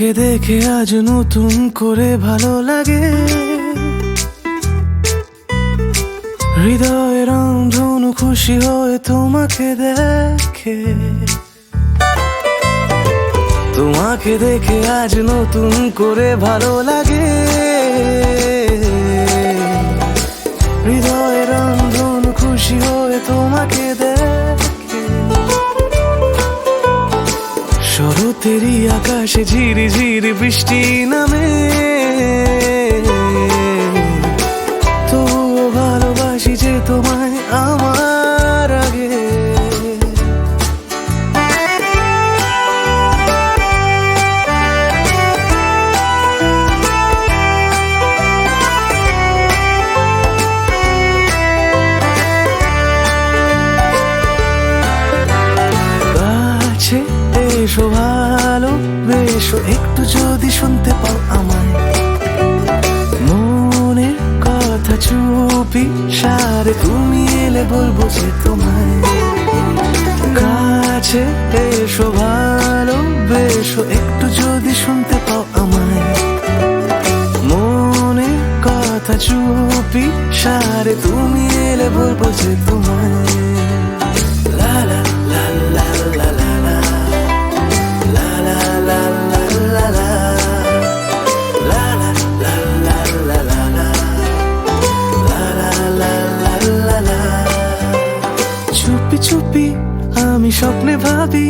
তোমাকে দেখে আজ নতুন করে ভালো লাগে। হৃদয়ের রংধনু খুশি হয়ে তোমাকে দেখে। তোমাকে দেখে আজ নতুন করে ভালো লাগে। আকাশে ঝিরি ঝিরি বৃষ্টি নামে। তবুও ভালোবাসি যে তোমায় আমার আগে। কাছে এসো ভালো বেশো একটু যদি শুনতে পাও আমায়। কথা চুপি সারে, তুমি এলে বলব যে তোমায়। কাছে এসো ভালো বেশো একটু যদি শুনতে পাও আমায়। মনের কথা চুপি সারে, তুমি এলে বলব যে তোমায়। লা আমি স্বপ্নে ভাবি,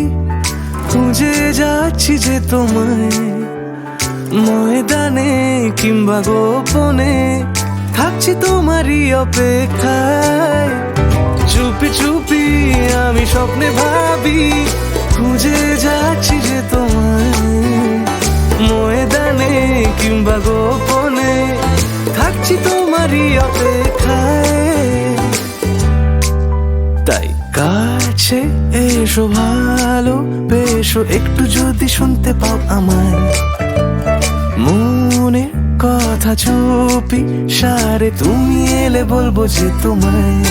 খুঁজে যাচ্ছি যে তোমায়। ময়দানে কিংবা গোপনে থাকছি তোমারই অপেক্ষায়। চুপি চুপি আমি স্বপ্নে ভাবি, খুঁজে যাচ্ছি যে তোমায়। ময়দানে কিংবা গোপনে থাকছি তোমারই অপেক্ষায়। তাই কাছে এসো ভালো বেশো একটু যদি শুনতে পাও আমায়। মনে কথা চুপি সারে, তুমি এলে বলব যে তোমায়।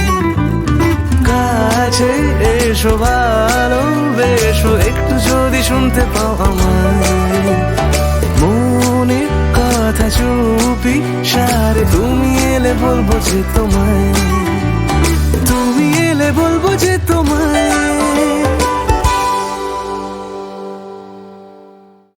কাছে এসো ভালো বেশো একটু যদি শুনতে পাও আমায়। মনে কথা চুপি সারে, তুমি এলে বলব যে তোমায়। বলব যে তো